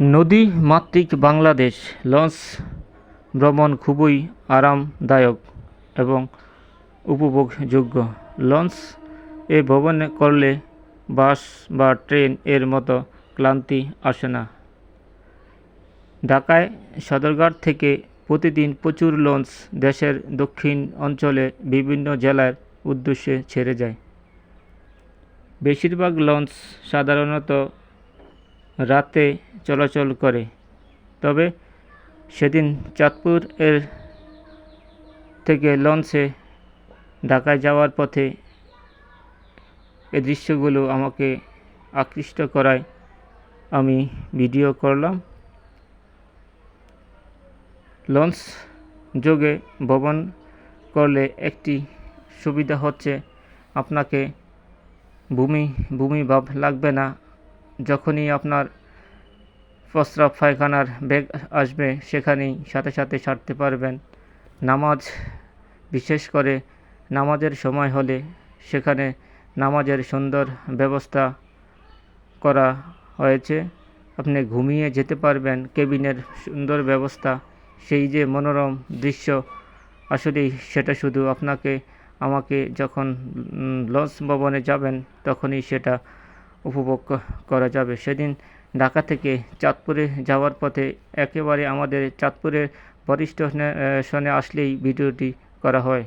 নদী মাতৃক বাংলাদেশ লঞ্চ ভ্রমণ খুবই আরামদায়ক এবং উপভোগযোগ্য। লঞ্চ এ ভ্রমণ করলে বাস বা ট্রেন এর মতো ক্লান্তি আসে না। ঢাকায় সদরঘাট থেকে প্রতিদিন প্রচুর লঞ্চ দেশের দক্ষিণ অঞ্চলে বিভিন্ন জেলার উদ্দেশ্যে ছেড়ে যায়। বেশিরভাগ লঞ্চ সাধারণত রাতে চলাচল করে। তবে সেদিন চাঁদপুর এর থেকে লঞ্চে ঢাকায় যাওয়ার পথে এ দৃশ্যগুলো আমাকে আকৃষ্ট করায়। আমি ভিডিও করলাম। লঞ্চ যোগে ভ্রমণ করলে একটি সুবিধা হচ্ছে, আপনাকে বমি বমি ভাব লাগবে না। যখনই আপনার প্রস্রাব পায়খানার বেগ আসবে, সেখানেই সাথে সাথে সারতে পারবেন। নামাজ, বিশেষ করে নামাজের সময় হলে সেখানে নামাজের সুন্দর ব্যবস্থা করা হয়েছে। আপনি ঘুমিয়ে যেতে পারবেন, কেবিনের সুন্দর ব্যবস্থা, সেই যে মনোরম দৃশ্য, আসলেই সেটা শুধু আপনাকে, আমাকে যখন লঞ্চ ভবনে যাবেন, তখনই সেটা উপভোগ করা যাবে। সেদিন ঢাকা থেকে চাঁদপুরে যাওয়ার পথে একেবারে আমাদের চাঁদপুরের বরিষ্ঠ আসলেই ভিডিওটি করা হয়।